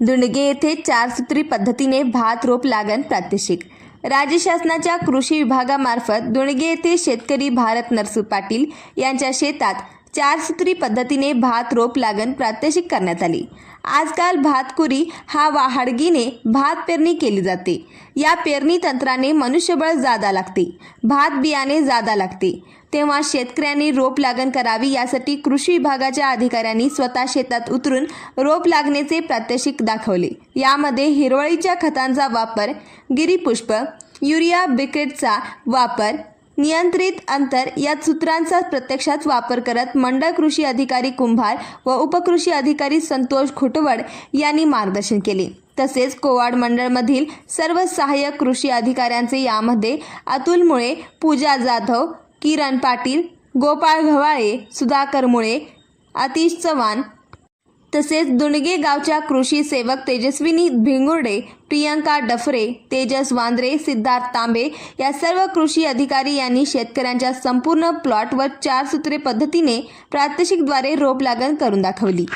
दुंडगे येथे चारसूत्री पद्धतीने भात रोप लागण प्रात्यक्षिक. राज्य शासनाच्या कृषी विभागामार्फत दुणगे येथे शेतकरी भारत नरसू पाटील यांच्या शेतात चारसूत्री पद्धतीने भात रोप लागण प्रात्यक्षिक करण्यात आली. आजकाल भातकुरी हा वाहाडगीने भात पेरणी केली जाते. या पेरणी तंत्राने मनुष्यबळ जादा लागते. भात बियाणे जादा लागते. तेव्हा शेतकऱ्यांनी रोप लागण करावी यासाठी कृषी विभागाच्या अधिकाऱ्यांनी स्वतः शेतात उतरून रोप लागण्याचे प्रात्यक्षिक दाखवले. यामध्ये हिरवळीच्या खतांचा वापर गिरीपुष्प युरिया बिकेटचा वापर नियंत्रित अंतर या सूत्रांचा प्रत्यक्षात वापर करत मंडळ कृषी अधिकारी कुंभार व उपकृषी अधिकारी संतोष खुटवड यांनी मार्गदर्शन केले. तसेच कोवाड मंडळमधील सर्व सहाय्यक कृषी अधिकाऱ्यांचे यामध्ये अतुल मुळे पूजा जाधव किरण पाटील गोपाळ घवाळे सुधाकर मुळे आतिश चव्हाण तसेच दुणगे गावच्या कृषी सेवक तेजस्विनी भिंगुर्डे प्रियंका डफरे तेजस वांद्रे सिद्धार्थ तांबे या सर्व कृषी अधिकारी यांनी शेतकऱ्यांच्या संपूर्ण प्लॉटवर चार सूत्रे पद्धतीने प्रात्यक्षिकद्वारे रोप लागण करून दाखवली.